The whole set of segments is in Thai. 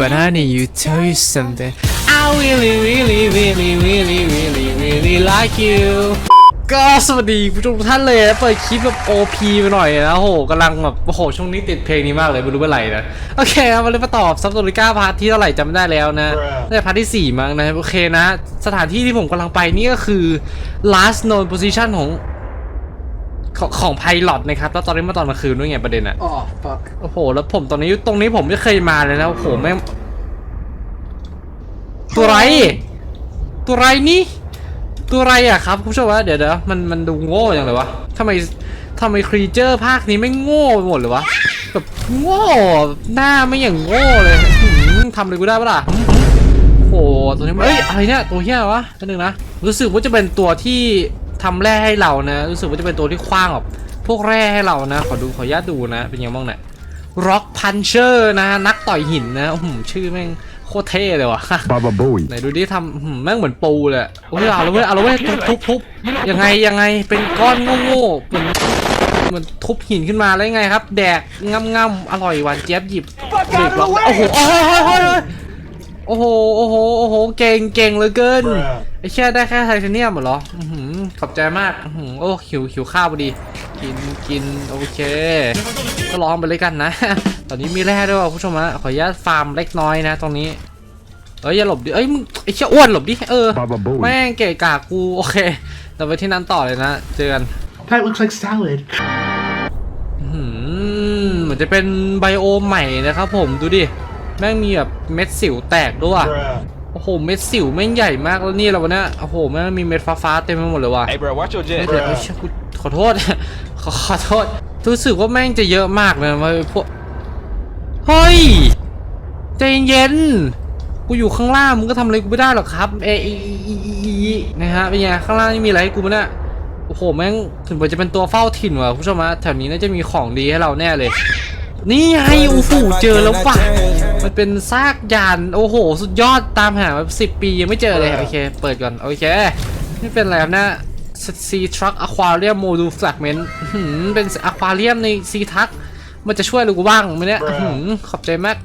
but I need you tell you something I really really really really really really like you ก็สวัสดีผู้ชมทุกท่านเลยนะเปิดคลิปแบบ OP ไปหน่อยนะโอ้โหกำลังแบบโอ้โหช่วงนี้ติดเพลงนี้มากเลยไม่รู้เป็นไรนะ โอเคครับมาเลยมาตอบซับโตริก้าพาร์ทที่เท่าไหร่จำไม่ได้แล้วนะน่าจะพาร์ทที่ 4 มั้งนะ โอเคนะ สถานที่ที่ผมกำลังไปนี่ก็คือ last known position ของ ของของไพลอตนะครับแล้วตอนนี้มาตอนกลางคืนด้วยไงประเด็นอะอ๋อ fuck โอ้โห แล้วผมตอนนี้ตรงนี้ผมไม่เคยมาเลยนะโอ้โหแม่งตัวไร ตัวไรนี่ ตัวไรอะครับคุณผู้ชมว่าเดี๋ยวเดี๋ยวมันมันดูโง่อย่างเลยวะทำไมทำไมครีเจอร์ภาคนี้ไม่โง่ไปหมดเลยวะแบบโง่หน้าไม่อย่างโง่เลยหืมทำเลยกูได้ปะล่ะโอ้โหตัวนี้มันเอ้ยอะไรเนี่ยตัวเหี้ยวะนิดนึงนะรู้สึกว่าจะเป็นตัวที่ ทำแร่ให้เรานะ รู้สึกว่าจะเป็นตัวที่คว้างแบบพวกแร่ให้เรานะ ขอดูขออนุญาตดูนะ เป็นยังไงบ้างเนี่ย Rock Puncher นะ นักต่อยหินนะอื้อหือชื่อแม่งโคตรเท่เลยวะ Baba Booey. ไหนดูดิทำอื้อหือแม่งเหมือนปูเลยอะโอ้ยเอาละเว้ยเอาละเว้ยทุบทุบทุบยังไงยังไงเป็นก้อนโง่ๆเหมือนเหมันทุบหินขึ้นมาแล้วยังไงครับ แดกง่ำง่ำๆอร่อยหวานเจี๊ยบหยิบเด็กล็อกโอ้โหโอ้โห โอ้โห โอ้โห โอ้โห เก่งเก่งเหลือเกิน ไอ้แค่ได้แค่ไทเทเนียมเหรออื้อหือขอบใจมากอื้อหือโอ้หิวหิวข้าวพอดี กินกินโอเค ก็ลองไปเลยกันนะ ตอนนี้มีแร่ด้วยว่ะผู้ชมฮะขออนุญาตฟาร์มเล็กน้อยนะ ตรงนี้ เอ้ยอย่าหลบดิ เอ้ยมึงไอ้เชี่ยอ้วนหลบดิ เออ Baba Booey. แม่งเกะกะกู โอเค แต่ไปที่นั้นต่อเลยนะ เจอกัน That looks like salad หืมเหมือนจะเป็นไบโอมใหม่นะครับผม ดูดิ แม่งมีแบบเม็ดสิวแตกด้วยโอ้โห เม็ดสิวแม่งใหญ่มากแล้วนี่เราเนี่ยโอ้โหแม่งมีเม็ดฟ้าๆเต็มไปหมดเลยว่ะ Hey, bro, watch your เฮ้ย jet. เดี๋ยวเฮ้ยเชี่ยกูขอโทษ ขอขอโทษ รู้สึกว่าแม่งจะเยอะมากเลยว่าพวก เฮ้ย ใจเย็น กูอยู่ข้างล่างมึงก็ทำอะไรกูไม่ได้หรอกครับ เอไออีอีอีอีอีนะฮะ เป็นไงข้างล่างนี่มีอะไรให้กูมั้ยเนี่ยโอ้โห แม่งถึงมันจะเป็นตัวเฝ้าถิ่นว่ะคุณผู้ชมฮะแถวนี้น่าจะมีของดีให้เราแน่เลย นี่ไงอูฟูเจอแล้วว่ะมันเป็นซากยานโอ้โห สุดยอดตามหามาสิบปียังไม่เจอเลยโอเค เปิดก่อนโอเคนี่เป็นอะไรครับเนี่ย Sea Truck Aquarium Module Fragment อื้อหือเป็นอควาเรียมใน Sea Truck มันจะช่วยหรือกูบ้างไหมเนี่ยอื้อหือขอบใจมาก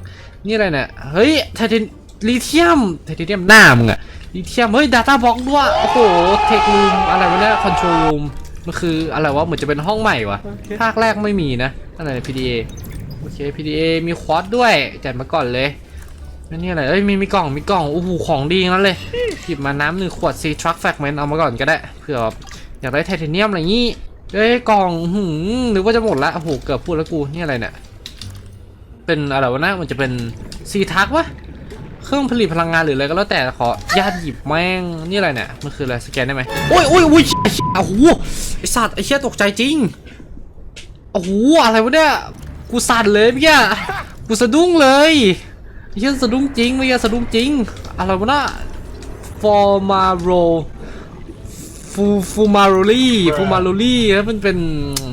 นี่อะไรเนี่ย เฮ้ยไทเทนลิเทียมไทเทเนียมหน้ามึงอะลิเทียม เฮ้ย Data Box ด้วย โอ้โห เทครูมอะไรวะเนี่ย Control Room มันคืออะไรวะ เหมือนจะเป็นห้องใหม่วะ ภาคแรกไม่มีนะ อะไรเนี่ย PDA โอ เค PDA มีควอดด้วยจัดมาก่อนเลยนั่นนี่อะไรเอ้ยมีมีกล่องมีกล่องโอ้โหของดีงนั้นเลยหยิบมาน้ำหนึ่งขวด C Truck Fragment เอามาก่อนก็ได้เผื่ออยากได้ไทเทเนียมอะไรงี้เอ้ยกล่องหืมนึกว่าจะหมดละโอ้โหเกือบพูดแล้วกูนี่อะไรเนี่ยเป็นอะไรวะนะมันจะเป็น C Truck วะเครื่องผลิตพลังงานหรืออะไรก็แล้วแต่ขอญาตหยิบแม่งนี่อะไรเนี่ยมันคืออะไรสแกนได้ไหมโอ้ยโอ้ยโอ้ยไอ้เหี้ยโอ้โหไอสัตว์ไอเชี่ยตกใจจริงโอ้โหอะไรวะเนี่ย กูสั่นเลยเมื่อกี้กูสะดุ้งเลยเชี่ยสะดุ้งจริงเมื่อกี้สะดุ้งจริง อะไรวะน่ะฟอร์มาโรฟูฟูมาโรลี่ฟูมาโรลี่แล้วมันเป็น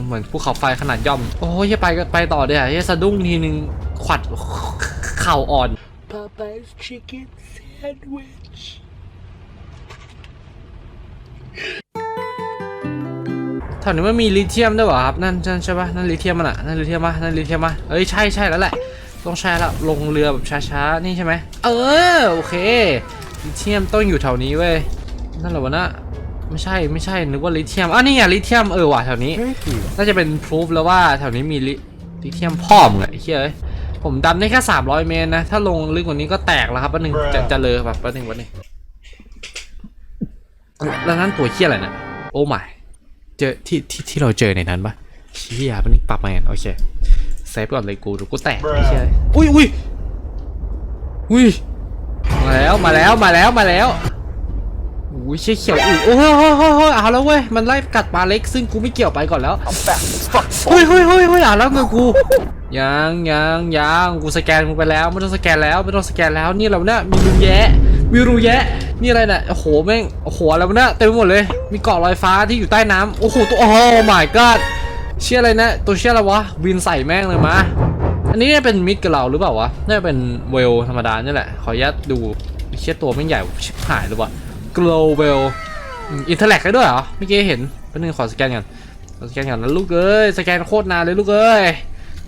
เหมือนภูเขาไฟขนาดย่อม โอ้ยย่าไปไปต่อเดี๋ยวไอ้สะดุ้งทีนึงขวัดเข่าอ่อน Popeye's chicken sandwich แถวนี้มันมีลิเธียมด้วยเหรอครับนั่นนั่นใช่ปะนั่นลิเธียมมันอะนั่นลิเธียมปะนั่นลิเธียมปะเอ้ยใช่ใช่แล้วแหละต้องใช่แล้วลงเรือแบบช้าๆนี่ใช่ไหมเออโอเคลิเธียมต้องอยู่แถวนี้เว้ยนั่นเหรอวะนะไม่ใช่ไม่ใช่นึกว่าลิเธียมอะนี่ไงลิเธียมเออว่ะแถวนี้น่าจะเป็นพรูฟแล้วว่าแถวนี้มีลิลิเธียมพ่อมงเลยไอ้เฮ้ยผมดำได้แค่ 300 เมตรนะ ถ้าลงลึกกว่านี้ก็แตกแล้วครับแป๊บนึงจะจะเลยแบบแป๊บนึงแป๊บนึงแล้วนั่นตัวเฮี้ยอะไรนะโอ้ my เจอที่ที่ที่เราเจอในนั้นปะเชี่ยมันปรับมาไงโอเคเซฟก่อนเลยกูเดูกูแตกไอ้เชี่ยอุ้ยอุ้ยอุ้ยมาแล้วมาแล้วมาแล้วมาแล้วอุ้ยเชี่ยเขียวอุ้ยโอ้ยโอ้ยโอ้ยโอ้ยเอาแล้วเว้ยมันไล่กัดปลาเล็กซึ่งกูไม่เกี่ยวไปก่อนแล้วเฮ้ยเฮ้ยเฮ้ยเฮ้ยเอาแล้วเงินกูยังยังยังกูสแกนมึงไปแล้วไม่ต้องสแกนแล้วไม่ต้องสแกนแล้วนี่เราเนี่ยมีรูแยะมีรูแยะ นี่อะไรเนี่ยโอ้โหแม่งโอ้โหอะไรวะเนี่ยเต็มไปหมดเลย มีเกาะลอยฟ้าที่อยู่ใต้น้ำโอ้โหตัวโอ้ my god เชื่ออะไรนะตัวเชื่ออะไรวะบินใส่แม่งเลยมาอันนี้เนี่ยเป็นมิดกับเราหรือเปล่าวะน่าจะเป็นเวลธรรมดานี่แหละ ขออนุญาตดูเชี่ยตัวไม่งใหญ่ชิบหายเลยวะ global อินเทอร์แลกได้ด้วยเหรอเมื่อกี้เห็นเป็นหนึ่งขอสแกนก่อนขอสแกนก่อนนะลูกเอ้ยสแกนโคตรนานเลยลูกเอ้ย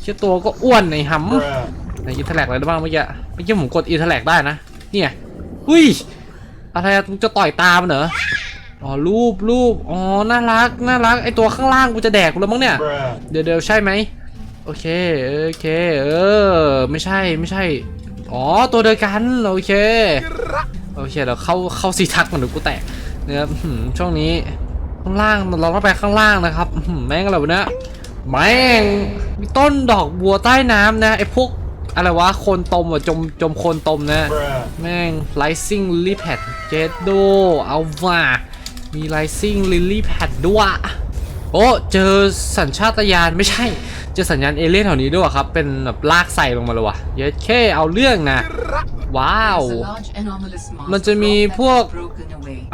เชี่ยตัวก็อ้วนไอ้หในอินเทอร์แลกอะไรได้บ้างเมื่อกี้เมื่อกี้ผมกดอินเทอร์แลกได้นะเนี่ย อุ้ยอะไรอะมึงจะต่อยตามเหรออ๋อรูปรูปอ๋อน่ารักน่ารักไอตัวข้างล่างกูจะแดกกูแล้วมั้งเนี่ย Bruh. เดี๋ยวเดี๋ยวใช่ไหมโอเคโอเคเออไม่ใช่ไม่ใช่อ๋อตัวเดียวกันโอเคโอเคเดี๋ยวเข้าเข้าซีทักก่อนเดี๋ยวกูแตกนะครับหืมช่วงนี้ข้างล่างเราต้องไปข้างล่างนะครับหืมแม่งอะไรวะเนี่ยแม่งมีต้นดอกบัวใต้น้ำนะไอพวก อะไรวะโคนตมอะจมจมโคนตมนะ แม่ง Rising Lily Pad เจดโดเอาว่ามี Rising Lily Pad ด้วยโอ้เจอสัญชาตญาณไม่ใช่ เจอสัญญาณเอเลี่ยนแถวนี้ด้วยครับ เป็นแบบลากใส่ลงมาเลยวะเย็ดแค่เอาเรื่องนะ ว้าว มันจะมีพวก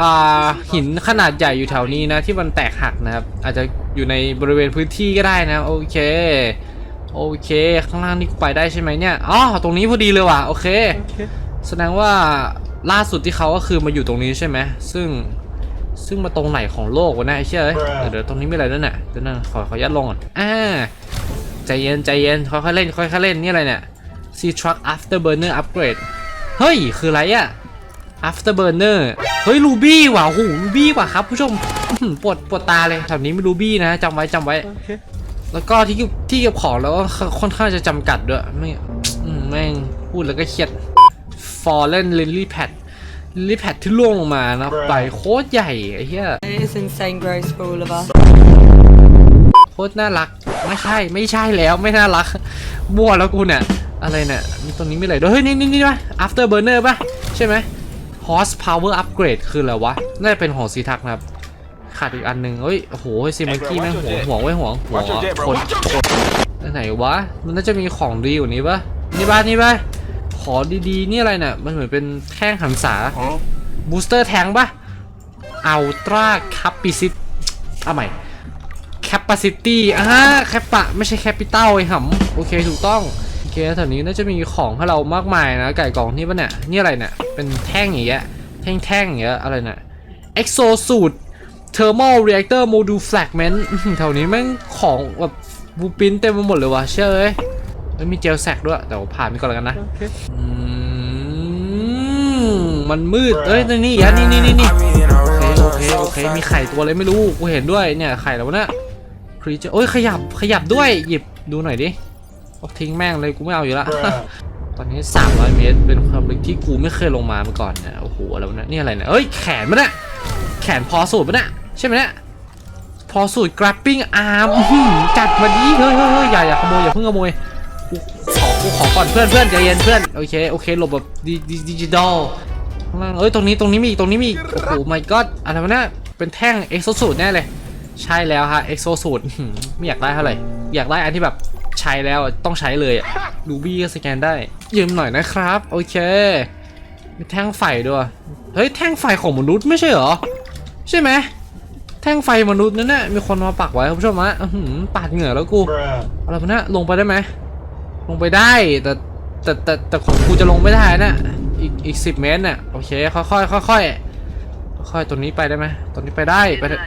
อ่าหินขนาดใหญ่อยู่แถวนี้นะ ที่มันแตกหักนะครับ อาจจะอยู่ในบริเวณพื้นที่ก็ได้นะ โอเค โอเค ข้างล่างนี่กูไปได้ใช่ไหมเนี่ยอ๋อตรงนี้พอดีเลยว่ะโอเค แสดงว่าล่าสุดที่เขาก็คือมาอยู่ตรงนี้ใช่ไหมซึ่งซึ่งมาตรงไหนของโลกวะเนี่ยไอ้เชี่ยเอ้ย Bruh เดี๋ยวเดี๋ยวตรงนี้มีอะไรด้วยเนี่ยเดี๋ยวนั่นขอขอยัดลงก่อนอ่าใจเย็นใจเย็นค่อยๆเล่นค่อยๆเล่นนี่อะไรเนี่ย C Truck Afterburner Upgrade เฮ้ย คืออะไรอะ Afterburner เฮ้ยรูบี้ว่ะโอ้โหรูบี้ว่ะครับผู้ชมอื้อหือปวดปวดตาเลยแถวนี้มีรูบี้นะจำไว้จำไว้ แล้วก็ที่เก็บที่เก็บของแล้วก็ค่อนข้างจะจำกัดด้วยไม่อืมแม่งพูดแล้วก็เครียด Fallen Lily Pad Lily Pad ที่ล่วงลงมานะ Bruh ใบโคตรใหญ่ไอ้เหี้ย It's insane growth for all of us. โคตรน่ารัก ไม่ใช่ไม่ใช่แล้วไม่น่ารักมั่วแล้วกูเนี่ย อะไรเนี่ยมีตรงนี้มีอะไรด้วยเฮ้ย นี่นี่นี่ป่ะ after burner ป่ะ ใช่ไหม horse power upgrade คืออะไรวะ น่าจะเป็นของซีทักนะครับ ขาดอีกอันหนึ่งเฮ้ยโอ้โหซีมังกี้แม่งห่วงห่วงไว้ห่วงห่วงคนคนไหนวะ มันน่าจะมีของดีกว่านี้ป่ะนี่ป่ะนี่ป่ะขอดีๆ นี่อะไรเนี่ยมันเหมือนเป็นแท่งหันษาบูสเตอร์แทงป่ะอัลตร้าคัปปิซิตเอาใหม่ capacity อ่าแคปะไม่ใช่ capital ไอ้หำโอเคถูกต้องโอเคแถวนี้น่าจะมีของให้เรามากมายนะไก่กล่องนี่ปะเนี่ยนี่อะไรเนี่ยเป็นแท่งอย่างเงี้ยแท่งแท่งอย่างเงี้ยอะไรเนี่ย exosuit thermal reactor module fragment อื้อหือแถวนี้แม่งของแบบบูปินเต็มไปหมดเลยวะเชื่อเอ้ยแล้วมีเจลแซกด้วยแต่ว่าผ่านไปก่อนแล้วกันนะอืมมันมืดเอ้ยนี่นี่อะนี่นี่นี่นี่โอเคโอเคโอเคมีไข่ตัวอะไรไม่รู้กูเห็นด้วยเนี่ยไข่แล้วนะครีเจโอ้ยขยับขยับด้วยหยิบดูหน่อยดิเอาทิ้งแม่งเลยกูไม่เอาอยู่ละ Bruh. ตอนนี้ 300 เมตร เป็นความลึกที่กูไม่เคยลงมามาก่อนเนี่ยโอ้โหอะไรวะเนี่ยนี่อะไรเนี่ยเอ้ยแขนมันเนี่ยแขนพอสูตรมันเนี่ย ใช่ไหมเนี่ยพอสูตร grabbing arm จัดมาดีเฮ้ยเฮ้ยเฮ้ยอย่าอย่าขโมยอย่าเพิ่งขโมยขอกูขอก่อนเพื่อนเพื่อนใจเย็นเพื่อนโอเคโอเคหลบแบบดิจิตอลข้างล่างเอ้ยตรงนี้ตรงนี้มีตรงนี้มีโอ้โห my god อะไรวะเนี่ยเป็นแท่ง exo suit แน่เลย ใช่แล้วฮะ exo suit อื้อหือไม่อยากได้เท่าไหร่อยากได้อันที่แบบใช้แล้วต้องใช้เลยอะดูบี้ก็สแกนได้ยืมหน่อยนะครับ โอเคมีแท่งไฟด้วยเฮ้ยแท่งไฟของมนุษย์ไม่ใช่เหรอ ใช่ไหม แท่งไฟมนุษย์นั่นน่ะมีคนมาปักไว้คุณผู้ชมฮะอื้อหือปาดเหงื่อแล้วกู Bruh. อะไรพวกนี้ลงไปได้ไหมลงไปได้แต่แต่แต่แต่ของกูจะลงไม่ได้นะอีกอีกสิบเมตรน่ะโอเคค่อยค่อยค่อยค่อยค่อยๆตัวนี้ไปได้ไหมตัวนี้ไปได้ไปได้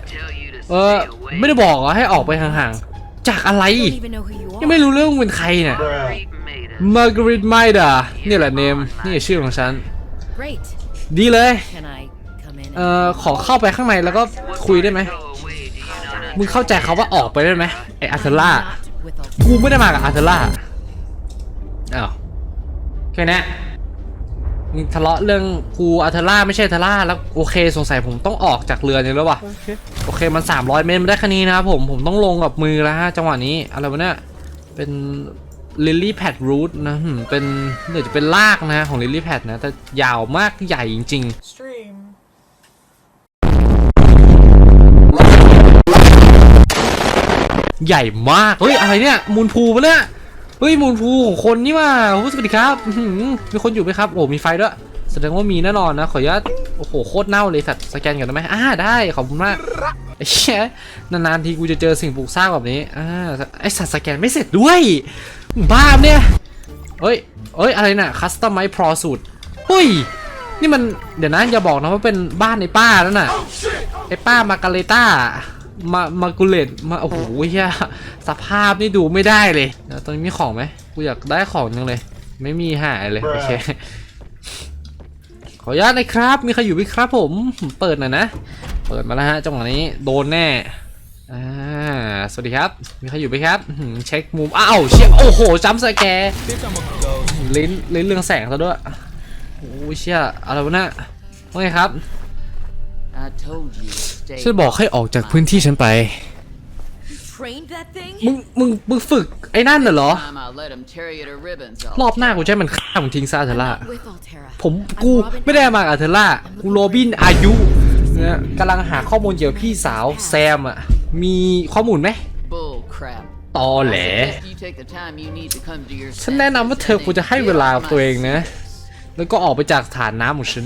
เออไม่ได้บอกเหรอให้ออกไปห่างๆจากอะไร don't even know who you ยัง are. ไม่รู้เรื่องมึงเป็นใครเนี่ย Bruh. Margaret Maida นี่แหละเนมนี่ชื่อของฉัน Great. ดีเลย เอ่อขอเข้าไปข้างในแล้วก็คุยได้ไหมมึงเข้าใจเขาว่าออกไปได้ไหมไออาร์เทล่า Not with a กูไม่ได้มากับอาร์เทล่าอ้าวแค่นี้มึงทะเลาะเรื่องกูอาร์เทล่าไม่ใช่อาร์เทล่าแล้วโอเคสงสัยผมต้องออกจากเรือนี้แล้วว่ะโอเคมัน 300 เมตรมันได้แค่นี้นะครับผมผมต้องลงกับมือแล้วฮะจังหวะนี้อะไรวะเนี่ยเป็น Lily Pad Root นะหืมเป็นเดี๋ยวจะเป็นรากนะของ Lily Pad นะแต่ยาวมากใหญ่จริง ๆ ใหญ่มาก เฮ้ย อะไรเนี่ย มูลพูปะเนี่ย เฮ้ย มูลพูของคนนี่ว่าโอ้สวัสดีครับมีคนอยู่ไหมครับ โอ้ มีไฟด้วย แสดงว่ามีแน่นอนนะ ขออนุญาต โอ้โห โคตรเน่าเลยสัตว์สแกนก่อนได้ไหมอ่า ได้ ขอบคุณมากไอ้เหี้ยนานๆทีกูจะเจอสิ่งปลูกสร้างแบบนี้ อ่า ไอสัตว์สแกนไม่เสร็จด้วย บ้าเนี่ย เฮ้ยเฮ้ย อะไรน่ะ คัสตอมไมพรอสูตรเฮ้ย นี่มัน เดี๋ยวนะอย่าบอกนะว่าเป็นบ้านในป้าแล้วน่ะ ไอ้ป้ามาการเลต้า มามากุเลตมาโอ้โหเฮียสภาพนี่ดูไม่ได้เลยแล้วตอนนี้มีของไหมกูอยากได้ของจังเลยมไม่มีหายเลยโอเคขออนุญาตหนะครับ มีใครอยู่ไหมครับผมผม เปิดหน่อยนะ เปิดมาแล้วฮะจังหวะนี้โดนแน่อ่าสวัสดีครับ มีใครอยู่ไหมครับอื้อหือเช็คมุมอ้าวเชี่ยโอ้โหจัมป์สแกร์ลิ้นลิ้นเรืองแสงซะด้วยโอ้ยเชี่ยอะไรวะเนี่ยว่าไงครับ I told you. Stay ฉันบอกให้ออกจากพื้นที่ฉันไป trained that thing. มึง มึง มึงฝึกไอ้นั่นน่ะเหรอ Time I let him tear you to ribbons. รอบหน้ากูจะให้มันฆ่ามึงทิ้งซะเถอะล่ะ With Altera. ผมกูไม่ได้มากับเทอร่า กูโรบินอายุเนี่ยกำลังหาข้อมูลเกี่ยวกับพี่สาวแซมอะ มีข้อมูลไหม Bull crap. ตอแหล I suggest you take the time you need to come to your ฉันแนะนำว่าเธอควรจะให้เวลากับตัวเองนะ แล้วก็ออกไปจากฐานน้ำของฉัน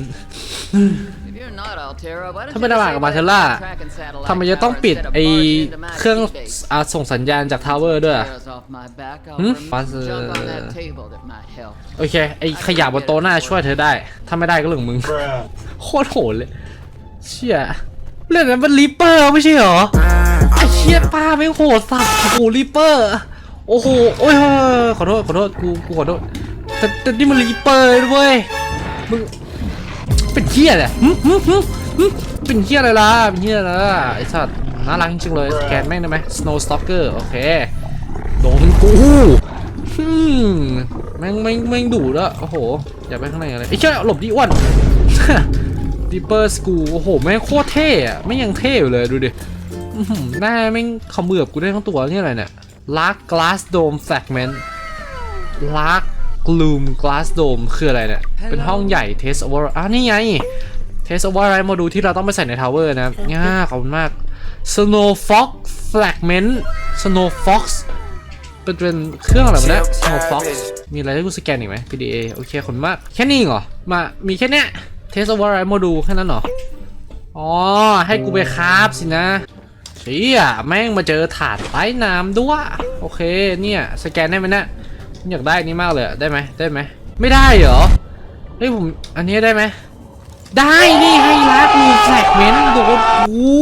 If you're not Altera, why don't ถ้า you ไม่ได้ just มา say กับมา why เทล่า don't you track and satellite ทำไมจะต้อง tower ปิด instead of ไอ barging into my เครื่อง sea base? อาส่งสัญญาณจากทาวเวอร์ด้วย Tears off my back, I'll หืม remove ฟัส some junk on that table that might help. โอเค ไอขยะบนโต๊ะหน้าช่วยเธอได้ ถ้าไม่ได้ก็เรื่องของมึง Bruh. โคตรโหดเลย เชี่ยเรื่องนั้นมันริปเปอร์ไม่ใช่เหรอไอเชี่ยป้าไม่งโหดสัตว์โอ้โหริปเปอร์ โอ้โห โอ้ยเฮ้ยขอโทษ ขอโทษ กู กูขอโทษ แต่แต่นี่มันริปเปอร์เลยเว้ยมึง เป็นเฮียอะไรหึหึหึเป็นเฮียอะไรล่ะเป็นเฮียอะไรล่ะไอ้สัตว์น่ารักจริงเลยสแกนแม่งได้ไหม Snow Stalker โอเคโดนกูฮึแม่งแม่งแม่งดุแล้วโอ้โห อย่าไปข้างในอะไรไอ้เชี่ยหลบดิอ้วนดิปเปอร์สกูโอ้โห แม่งโคตรเท่อะไม่ยังเท่อยู่เลยดูดิหน้าแม่งขมือบกูได้ทั้งตัวนี่อะไรเนี่ย Lark Glass Dome Fragment Lark Gloom Glass Dome คืออะไรเนี่ย เป็นห้องใหญ่ Test Over อะนี่ไง Test Over อะไรโมดูลที่เราต้องไปใส่ในทาวเวอร์นะง่าขอบคุณมาก Snow Fox Fragment Snow Fox เป็นเป็นเครื่องอะไรวะเนี่ย Snow Fox มีอะไรให้กูสแกนอีกไหม PDA โอเคขอบคุณมาก แค่นี้เหรอ มา มีแค่เนี้ย Test Over อะไรโมดูลแค่นั้นเหรอ อ๋อ ให้กูไปคราฟสินะเชี่ยแม่งมาเจอถาดใต้น้ำด้วย โอเค เนี่ย สแกนได้ไหมเนี่ย อยากได้อันนี้มากเลยได้ไหมได้ไหมไม่ได้เหรอเฮ้ยผมอันนี้ได้ไหมได้นี่ให้รักมีแฟกเมนต์โดนกู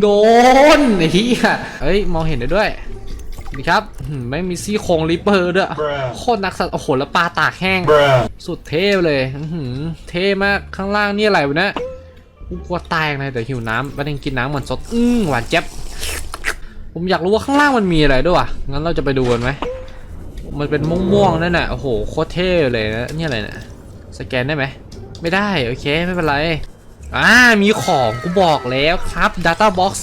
โดนไอ้เหี้ยเฮ้ยมองเห็นได้ด้วยนี่ครับไม่มีซี่โครงริปเปอร์ด้วยโคตรนักสัตว์โอ้โหแล้วปลาตากแห้ง สุดเท่เลยเท่มากข้างล่างนี่อะไรวะเนี่ยกูกลัวตายเลยแต่หิวน้ำประเด็นกินน้ำเหมือนสดอื้อหวานเจ็บผมอยากรู้ว่าข้างล่างมันมีอะไรด้วยวะงั้นเราจะไปดูกันไหม มันเป็นม่วงๆนั่นน่ะโอ้โหโคตรเท่เลยนะนี่อะไรเนี่ยสแกนได้ไหมไม่ได้โอเคไม่เป็นไรอ่ามีของกูบอกแล้วครับ Data Box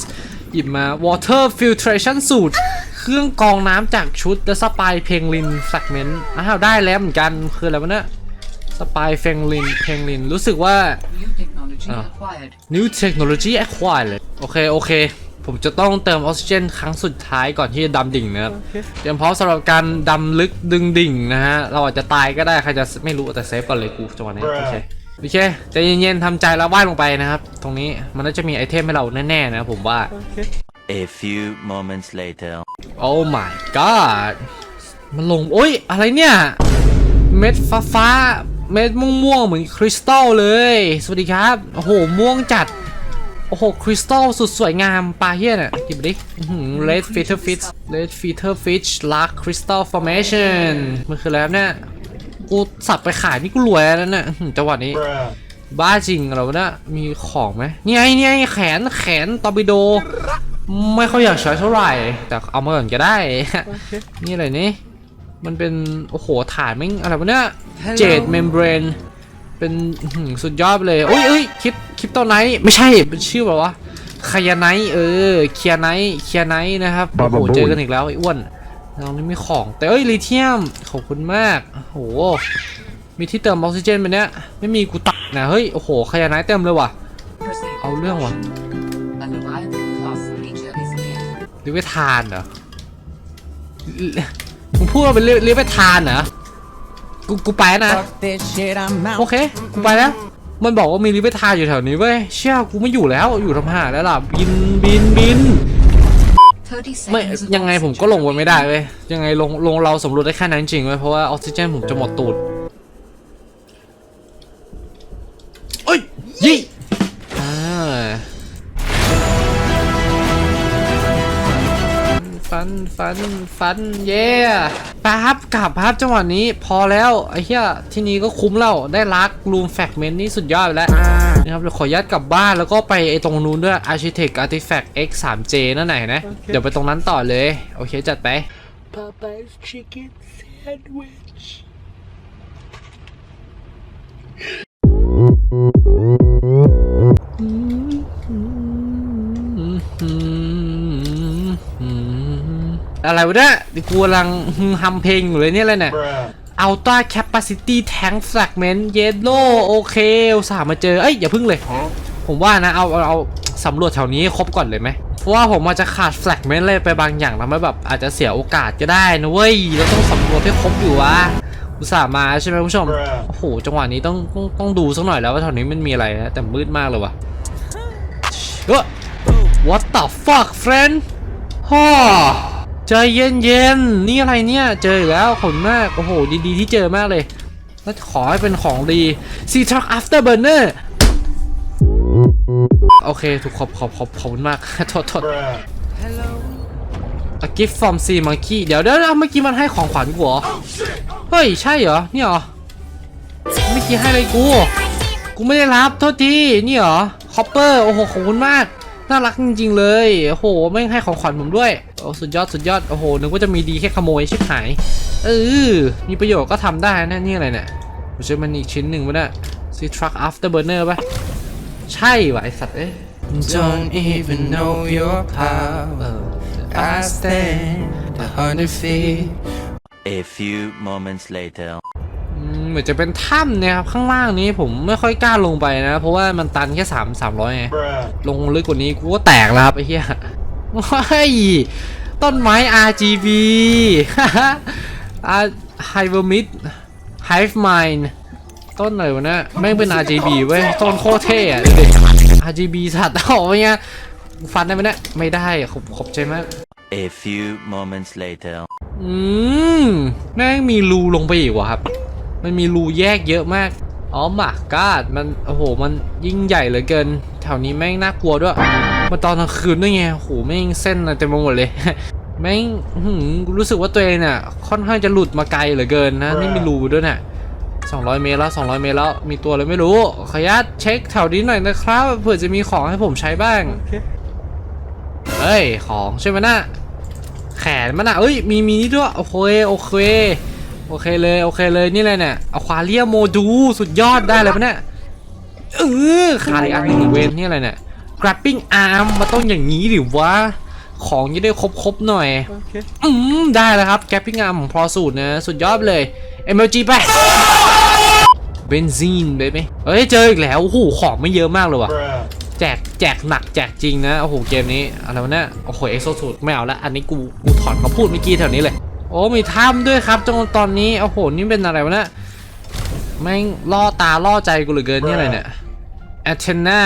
หยิบมา Water Filtration Suit เครื่องกรองน้ำจากชุด The Spy Penguin Fragment อ้าวได้แล้วเหมือนกันคืออะไรวะเนี่ย Spy Penguin Penguin รู้สึกว่า New technology Ah. acquired. New Technology Acquired เลยโอเค โอเค ผมจะต้องเติมออกซิเจนครั้งสุดท้ายก่อนที่จะดำดิ่งนะครับเตรียมพร้อมสำหรับการดำลึกดึงดิ่งนะฮะ เราอาจจะตายก็ได้ใครจะไม่รู้แต่เซฟก่อนเลยกูจังหวะนี้โอเคโอเคใจเย็นๆทำใจแล้วว่ายลงไปนะครับ ตรงนี้มันน่าจะมีไอเทมให้เราแน่ๆนะผมว่า A few moments later. Oh my god มันลงโอ้ยอะไรเนี่ย เม็ดฟ้าฟ้าๆเม็ดม่วงๆเหมือนคริสตัลเลย สวัสดีครับ โอ้โห ม่วงจัดโอ้โห คริสตัลสุดสวยงามปลาเฮียน่ะหยิบมาดิเลดฟีเ e อร์ฟิชเลดฟีเ e อร์ฟิชลักคริสตัลฟอร์เมชันมันคืออะไรครับเนี่ย กูสับไปขายนี่กูรวยแล้วเนี่ยอื้อหือจังหวะนี้ Bruh. บ้าจริงเหราวะเนี่ยมีของไหมนี่ไงนี่ไงแขนแขนตอร์ปิโด ไม่ค่อยอยากใช้เท่าไหร่ แต่เอามาก่อนก็ได้ นี่อะไรนี่ มันเป็น โอ้โหฐานไม่งอะไรวะเนี่ย เจดเมมเบรน เป็นอื้อหือสุดยอดไปเลยโอ้ยเอ้ยคลิปคลิปตอนไหนไม่ใช่เป็นชื่อแบบว่าคายาไนเออเคียไนเคียไนนะครับโอ้โหเจอกันอีกแล้วไอ้อ้วนตรงนี้มีของ แต่เอ้ยลิเธียมขอบคุณมากโอ้โหมีที่เติมออกซิเจนไปเนี้ยไม่มีกูตัดนะเฮ้ยโอ้โหขยะไนท์เต็มเลยว่ะ Proceed. เอาเรื่องว่ะ A Leviathan class creature is near. เรียกไปทานเหรอมึงพูดว่าเป็นเรียกเรียกไปทานเหรอ กูกูไปนะ Fuck that shit, I'm out. โอเค กูไปแล้ว มันบอกว่ามีริเวทานอยู่แถวนี้เว้ย เชี่ยกูไม่อยู่แล้ว อยู่ทำหาแล้วล่ะ บินบินบิน30ไม่ seconds. of ยังไงผมก็ลงไปไม่ได้เว้ย ยังไงลงลงเราสำรวจได้แค่นั้นจริงเว้ย เพราะว่าออกซิเจนผมจะหมดตูดเอ้ยยี่ นฟันฟันเย่ปั๊บกลับครับจังหวะนี้พอแล้วไอ้เหี้ยที่นี้ก็คุ้มแล้วได้ลักรูมแฟกเมนต์นี่สุดยอดไปแล้วนะครับเดี๋ยวขอยัดกลับบ้านแล้วก็ไปไอ้ตรงนู้นด้วย Architect Artifact X 3 J นั่นไหนนะ เดี๋ยวไปตรงนั้นต่อเลย โอเคจัดไป Popeye's chicken sandwich. อะไรวะเนี่ยกูกำลังฮึมฮัมเพลงอยู่เลยเนี่ยอะไรเนี่ย Ultra Capacity Tank Fragment Yellow โอเคอุตส่าห์มาเจอ เอ้ย อย่าพึ่งเลย ผมว่านะ เอาเอาเอาสำรวจแถวนี้ให้ครบก่อนเลยไหม เพราะว่าผมอาจจะขาด Fragment อะไรไปบางอย่างทำให้แบบอาจจะเสียโอกาสก็ได้นะเว้ยเราต้องสำรวจให้ครบอยู่วะอุตส่าห์มาใช่ไหมผู้ชม โอ้โห จังหวะนี้ต้องต้องต้องดูสักหน่อยแล้วว่าแถวนี้มันมีอะไรนะแต่มืดมากเลยว่ะเฮ้ย What the fuck friend ฮ่อ ใจเย็นเย็นๆนี่อะไรเนี่ยเจออีกแล้วขอบคุณมากโอ้โหดีๆที่เจอมากเลยแล้วขอให้เป็นของดี C Truck Afterburner โอเคถูกขอบขอบขอบขอบคุณมากโทษโทษ A gift from C Monkey เดี๋ยวเดี๋ยวเดี๋ยวเมื่อกี้มันให้ของขวัญกูเหรอ เฮ้ย ใช่เหรอ นี่เหรอ เมื่อกี้ให้อะไรกู กูไม่ได้รับ โทษที นี่เหรอ คอปเปอร์ โอ้โห ขอบคุณมาก น่ารักจริงๆเลยโอ้โหไม่งให้ของขวัญผมด้วยโอ้สุดยอดสุดยอดโอ้โหนึกว่าจะมีดีแค่ขโมยชิบหายเออมีประโยชน์ก็ทำได้นะนี่อะไรเนี่ยผมเชื่อมันอีกชิ้นหนึ่งวะเนี่ยซีทรัค afterburner ป่ะใช่ว่ะไอสัตว์เอ้ย Don't even know your power. I stand a hundred feet. A few moments later. อืมเหมือนจะเป็นถ้ำเนี่ยครับข้างล่างนี้ผมไม่ค่อยกล้าลงไปนะ เพราะว่ามันตันแค่3 300ไงลงลึกกว่านี้กูก็แตกแล้วครับไอ้เหี้ยเฮ้ยต้นไม้ RGB อาไฮเวอร์มิดไฮฟ์มายต้นไหนวะเนี่ยแม่งเป็น RGB เว้ย ต้นโคตรเท่อะดูดิ RGB สัตว์เอาไงฟันได้ไหมเนี่ย ไม่ได้อะขอบขอบใจมาก A few moments later. อืม แม่งมีรูลงไปอีกว่ะครับ มันมีรูแยกเยอะมาก อ๋อหมากาดมันโอ้โหมันยิ่งใหญ่เหลือเกิน แถวนี้แม่งน่ากลัวด้วยมาตอนกลางคืนด้วยไงโอ้โหแม่งเส้นอะไรเต็มไปหมดเลยแม่งอื้อหือรู้สึกว่าตัวเองเนี่ยค่อนข้างจะหลุดมาไกลเหลือเกินนะนี่มีรูด้วยน่ะ200 เมตรแล้ว 200 เมตรแล้ว มีตัวอะไรไม่รู้ขออนุญาตเช็คแถวนี้หน่อยนะครับ เผื่อจะมีของให้ผมใช้บ้าง เฮ้ย ของใช่ไหมน่ะแขนมันอะเอ้ย มีมีนี่ด้วย โอเค โอเค โอเคเลยโอเคเลยนี่อะไรเนี่ยอควาเรียโมดูสุดยอดได้เลยปะเนี่ยเออขาดอีกอันหนึ่งเวนนี่อะไรเนี่ย grabbing arm มาต้องอย่างนี้หรือวะของจะได้ครบๆหน่อยอืมได้แล้วครับ grabbing arm ของพอสูตรนะสุดยอดเลย MLG ไปเบนซีนเบไหมเอ้ยเจออีกแล้วโอ้โหของไม่เยอะมากเลยว่ะแจกแจกหนักแจกจริงนะโอ้โหเกมนี้อะไรวะเนี่ยโอ้โหเอ็กโซสูตไม่เอาละอันนี้กูกูถอนมาพูดเมื่อกี้แถวนี้เลย โอ้มีถ้ำด้วยครับจนตอนนี้โอ้โหนี่เป็นอะไรวะเนี่ยแม่งล่อตาล่อใจกูเหลือเกินนี่อะไรเนี่ยแอนเทนา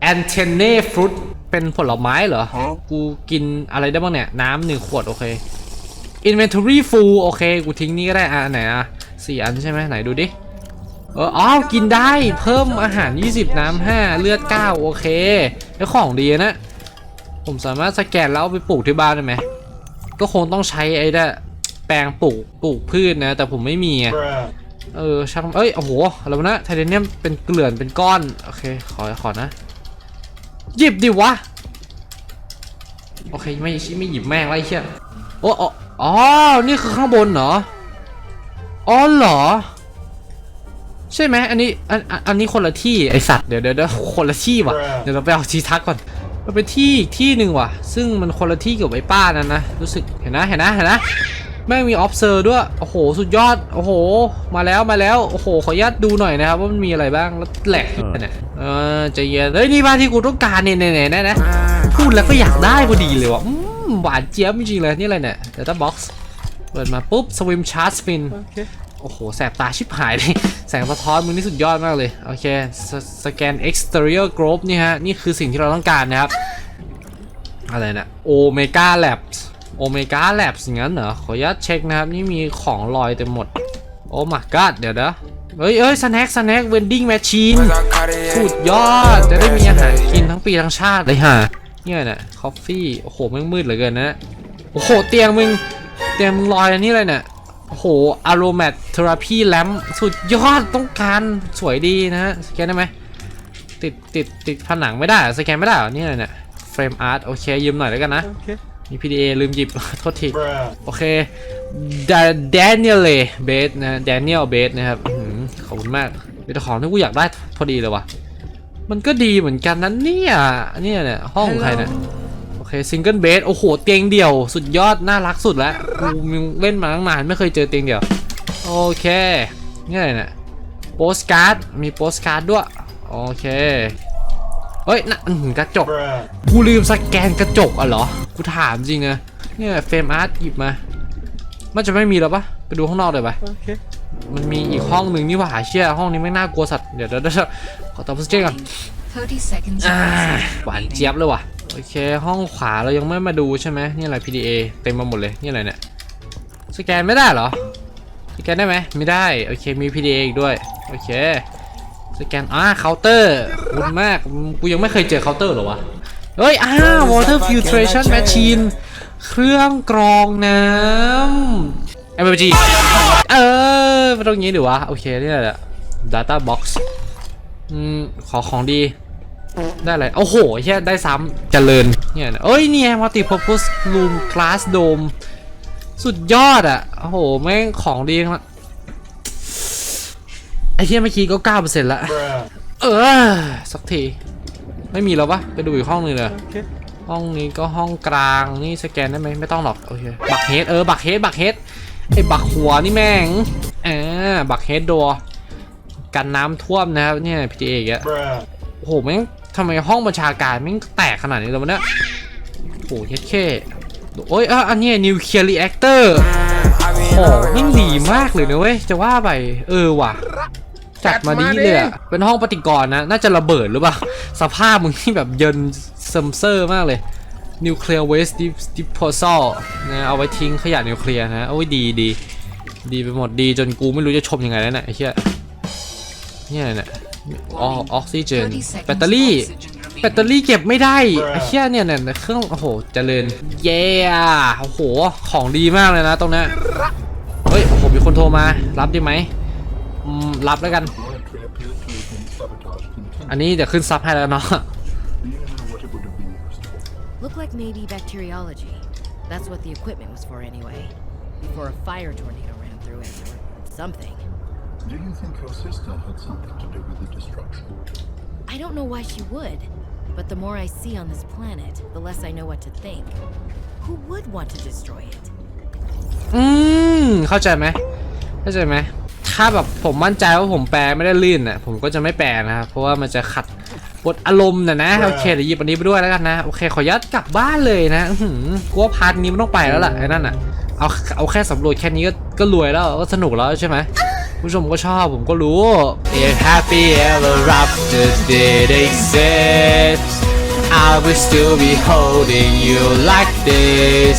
แอนเทเน่ฟรุตเป็นผลไม้เหรอ กูกินอะไรได้บ้างเนี่ย น้ำหนึ่งขวด โอเค Inventory full โอเค กูทิ้งนี่ก็ได้อะไหนอะสี่อันใช่ไหมไหนดูดิ เอออ๋อกินได้เพิ่มอาหาร 20 น้ำ5เลือด 9 โอเค แล้วของดีนะ ผมสามารถสแกนแล้วเอาไปปลูกที่บ้านได้ไหม ก็คงต้องใช้ไอ้เนี่ยแปลงปลูกปลูกพืชนะ แต่ผมไม่มีไงเออช่างเอ้ยโอ้โหอะไรวะนะไทเทเนียมเป็นเกลื่อนเป็นก้อน โอเค ขอขอนะ หยิบดิวะ โอเค ไม่ไม่หยิบแม่งไรเชี่ยโอ้อ๋ออ๋อนี่คือข้างบนเหรอ อ๋อเหรอ ใช่ไหมอันนี้อันอันอันนี้คนละที่ไอสัตว์เดี๋ยวเดี๋ยวเดี๋ยวคนละที่ว่ะเดี๋ยวเราไปเอาทีทักก่อน มันเป็นที่อีกที่หนึ่งว่ะ ซึ่งมันคนละที่กับไอ้ป้านั่นนะ รู้สึกเห็นนะ เห็นนะ เห็นนะ แม่งมีออฟเซอร์ด้วย โอ้โห สุดยอด โอ้โห มาแล้ว มาแล้ว โอ้โห ขออนุญาตดูหน่อยนะครับว่ามันมีอะไรบ้าง แล้วแหลกเนี่ยเออใจเย็น เฮ้ย นี่บ้านที่กูต้องการเนี่ยเนี่ยเนี่ยเนี่ยนะ พูดแล้วก็อยากได้พอดีเลยว่ะอืมหวานเจี๊ยบจริงๆเลย นี่อะไรเนี่ยเดต้าบ็อกซ์เปิดมาปุ๊บสวิมชาร์จสปิน โอ้โห แสบตาชิบหายเลย แสงสะท้อนมึงนี่สุดยอดมากเลย โอเคสสแกน exterior group นี่ฮะ นี่คือสิ่งที่เราต้องการนะครับ อะไรนะ omega labs omega labs อย่งนั้นเหรอ ขออนุญาตเช็คนะครับ นี่มีของลอยเต็มหมด โอ้ my god เดี๋ยวนะเฮ้ยเอ้ย snack snack vending machine สุดยอด จะได้มีอาหารกินทั้งปีทั้งชาติเลยฮะเนี่ยนะ coffee โอ้โหแม่งมืดเหลือเกินนะ โอ้โห เตียงมึง เตียงมึงลอยอันนี้เลยเนี่ย โอ้โหอารม a ทเทอราพีแลมสุดยอดต้องการสวยดีนะฮะ สแกนได้ไหม ติดติดติดผนังไม่ได้เหรอสแกนไม่ได้เหรอนี่อะไรเนี่ยเฟรมอาร์ตโอเค ยืมหน่อยแล้วกันนะมี PDA ลืมหยิบ โทษที โอเคดาแดเนียลเลยเบสนะแดเนียลเบสนะครับอื้อหือขอบคุณมากเป็นของที่กูอยากได้พอดีเลยว่ะ มันก็ดีเหมือนกันนะเนี่ยเนี่ยเนี่ยห้องของใครเนี่ยโอ เคซิงเกิลเบสโอ้โหเตียงเดี่ยว สุดยอดน่ารักสุดแล้วกูมึงเล่นมาตั้งนานไม่เคยเจอเตียงเดี่ยว โอเคนี่อะไรเนี่ยโปสการ์ดมีโปสการ์ดด้วย โอเคเฮ้ยน่ะอื้อหือกระจกกูลืมสแกนกระจกอะเหรอ กูถามจริงนะเนี่ยเฟรมอาร์ตหยิบมา มันจะไม่มีแล้วปะไปดูข้างนอกเลยปะมันมีอีกห้องหนึ่งนี่หว่าเชี่ยห้องนี้ไม่งน่ากลัวสัตว์เดี๋ยวเดี๋ยวเดี๋ยวขอตอบสเจก่อน30 seconds. อ่า remaining. หวานเจี๊ยบเลยว่ะ โอเค ห้องขวาเรายังไม่มาดูใช่ไหมนี่อะไร PDA เต็มมาหมดเลยนี่อะไรเนี่ยสแกนไม่ได้เหรอสแกนได้ไหมไม่ได้โอเคมี PDA อีกด้วยโอเคสแกนอ่าเคาน์เตอร์คุ้นมากกูยังไม่เคยเจอเคาน์เตอร์หรอวะเฮ้ยอ่า water filtration machine เครื่องกรองน้ำ MFG เออไม่ต้องงี้ดิวะโอเคนี่แหละ data box อืมขอของดี ได้อะไร โอ้โหแค่ได้ซ้ำเจริญเนี่ยนะเอ้ยเนี่ย multi-purpose room glass dome สุดยอดอะ โอ้โห แม่งของดีทั้งนั้นไอ้เที่ยเมื่อกี้ก็เก้าเปอร์เซ็นต์ละ เออ สักที ไม่มีแล้วปะไปดูอีกห้องหนึงเลยห้องนี้ก็ห้องกลางนี่สแกนได้ไหมไม่ต้องหรอก โอเค บักเฮดเออ บักเฮดบักเฮดไอ้บักหัวนี่แม่งอ่าบักเฮดดัวกันน้ำท่วมนะครับเนี่ย PTA อีกอะโอ้โห แม่ง ทำไมห้องบัญชาการม่งแตกขนาดนี้เลยวะเนี่ยโอ้โหเฮ็ดแค่โอ้ยอะอันนี้นิวเคลียร์รีแอคเตอร์โอ้แม่งดีมากเลยนะเว้ย จะว่าไป เออว่ะ จัดมาดีเลยอะเป็นห้องปฏิกรณ์นะ น่าจะระเบิดหรือเปล่า สภาพมึงที่แบบเยินเซมเซอร์มากเลยนิวเคลียร์เวสดิดิพอซอลนะเอาไว้ทิ้งขยะนิวเคลียร์นะ โอ้ยดีดี ดีไปหมดดีจนกูไม่รู้จะชมยังไงแล้วเนี่ยไอ้เหี้ยเนี่ยเนี่ย ออกซิเจน30 seconds. แบตเตอรี่ oxygen แบตเตอรี่เก็บไม่ได้ไอ้เชี่ยเนี่ยเนี่ยเครื่องโอ้โหเจริญเย้โอ้โหของดีมากเลยนะตรงเนี้ยเฮ้ยโอ้โหมีคนโทรมา รับดีไหมอืมรับแล้วกัน อันนี้เดี๋ยวขึ้นซับให้แล้วเนาะ Looked like maybe bacteriology. That's what the equipment was for anyway. Before a fire tornado ran through it, or something. Do you think your sister had something to do with the destruction? I don't know why she would, but the more I see on this planet, the less I know what to think. Who would want to destroy it? อืมเข้าใจไหมเข้าใจไหมถ้าแบบผมมั่นใจว่าผมแปลไม่ได้ลื่นอะผมก็จะไม่แปลนะครับเพราะว่ามันจะขัดบทอารมณ์นะนะโอเคเดี๋ยวหยิบอันนี้ไปด้วยแล้วกันนะโอเคขอยัดกลับบ้านเลยนะอื้อหือกลัวพาร์ทนี้มันต้องไปแล้วล่ะไอ้นั่นอะเอาเอาแค่สำรวจแค่นี้ก็ก็รวยแล้วก็สนุกแล้วใช่ไหม ผู้ชมก็ชอบผมก็รู้ If happy ever after day they said I will still be holding you like this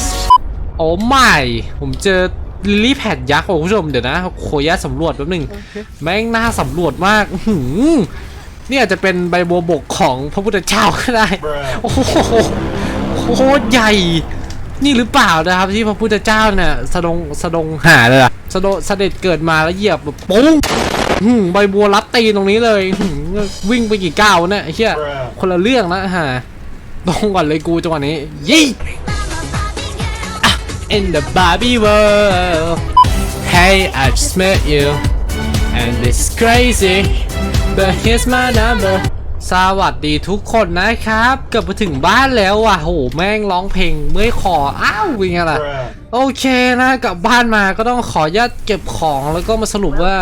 โอ้ไม่ผมเจอลิลลี่แพดยักษ์ว่ะคุณผู้ชมเดี๋ยวนะโคยะสำรวจแป๊บหนึง แม่งน่าสำรวจมากอื้อหือนี่อาจจะเป็นใบบัวบกของพระพุทธเจ้าก็ได้ โอ้โหโคตรใหญ่ นี่หรือเปล่านะครับที่พระพุทธเจ้าเนี่ยสะดงสะดงหาเลยอะ สะดเสด็จเกิดมาแล้วเหยียบแบบปุ้งอื้อหือใบบัวรับตีนตรงนี้เลยอื้อหือวิ่งไปกี่ก้าวเนี่ยไอ้เหี้ยคนละเรื่องนะฮะตรงก่อนเลยกูจังหวะนี้ยี่ in the Barbie world. Hey, I just met you, and it's crazy, but here's my number. สวัสดีทุกคนนะครับ เกือบมาถึงบ้านแล้วว่ะโหแม่งร้องเพลงเมื่อยคออ้าววิ่งอะไรโอเคนะกลับบ้านมาก็ต้องขออนุญาตเก็บของแล้วก็มาสรุปว่า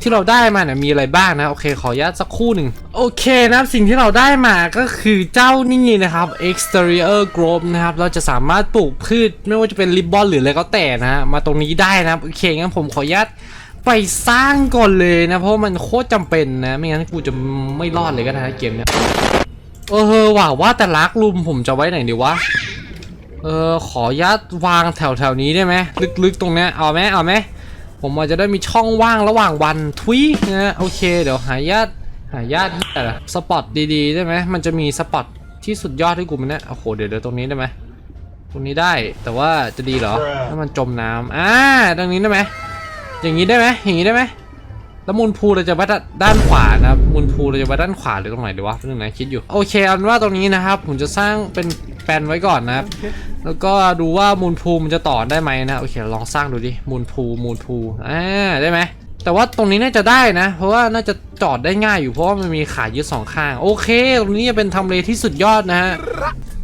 ที่เราได้มาเนี่ยมีอะไรบ้างนะโอเค ขออนุญาตสักครู่หนึ่งโอเคนะครับสิ่งที่เราได้มาก็คือเจ้านี่นะครับ exterior grove นะครับเราจะสามารถปลูกพืชไม่ว่าจะเป็นริบบอนหรืออะไรก็แต่นะฮะมาตรงนี้ได้นะครับโอเคงั้นผมขออนุญาต ไปสร้างก่อนเลยนะ เพราะว่ามันโคตรจำเป็นนะ ไม่งั้นกูจะไม่รอดเลยก็ได้นะเกมเนี้ยเออว่าว่าแต่ลักลุมผมจะไว้ไหนดีวะ เออขอยัดวางแถวแถวๆนี้ได้ไหมลึกๆตรงเนี้ยเอาไหมเอาไหมผมอาจจะได้มีช่องว่างระหว่างวันทวีกนะโอเค เดี๋ยวหายาดหายาดที่อะไรสปอตดีๆได้ไหมมันจะมีสปอตที่สุดยอดให้กูมันเนี่ยโอ้โหเดี๋ยวเดี๋ยวตรงนี้ได้ไหมตรงนี้ได้แต่ว่าจะดีเหรอถ้ามันจมน้ำอ่าตรงนี้ได้ไหม อย่างนี้ได้ไหมอย่างนี้ได้ไหมแล้วมูลพูเราจะไปด้านขวานะครับมูลพูเราจะไปด้านขวาหรือตรงไหนดีวะเรื่องไหนคิดอยู่โอเคเอาเป็นว่าตรงนี้นะครับ ผมจะสร้างเป็นแปลนไว้ก่อนนะครับ แล้วก็ดูว่ามูลพูมันจะต่อได้ไหมนะโอเคลองสร้างดูดิมูลพูมูลพูอ่าได้ไหมแต่ว่าตรงนี้น่าจะได้นะ เพราะว่าน่าจะจอดได้ง่ายอยู่เพราะว่ามันมีขายึดสองข้าง โอเค ตรงนี้จะเป็นทำเลที่สุดยอดนะฮะ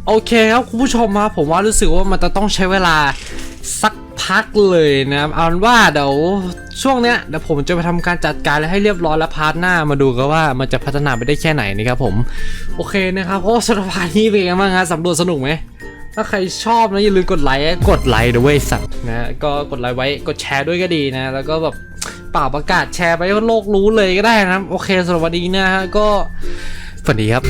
โอเคครับคุณผู้ชมมาผมว่ารู้สึกว่ามันจะต้องใช้เวลาสัก พักเลยนะครับเอาเป็นว่าเดี๋ยวช่วงเนี้ยเดี๋ยวผมจะไปทำการจัดการอะให้เรียบร้อยแล้วพาร์ทหน้ามาดูกันว่ามันจะพัฒนาไปได้แค่ไหนนะครับผม โอเคนะครับเพราะสำหรับพาร์ทนี้เป็นไงบ้างฮะสำรวจสนุกไหมถ้าใครชอบนะอย่าลืมกดไลค์กดไลค์ด้วยสัตว์นะก็กดไลค์ไว้กดแชร์ด้วยก็ดีนะ แล้วก็แบบเป่าประกาศแชร์ไปให้โลกรู้เลยก็ได้นะโอเคสำหรับวันนี้นะฮะก็ฝันดีครับ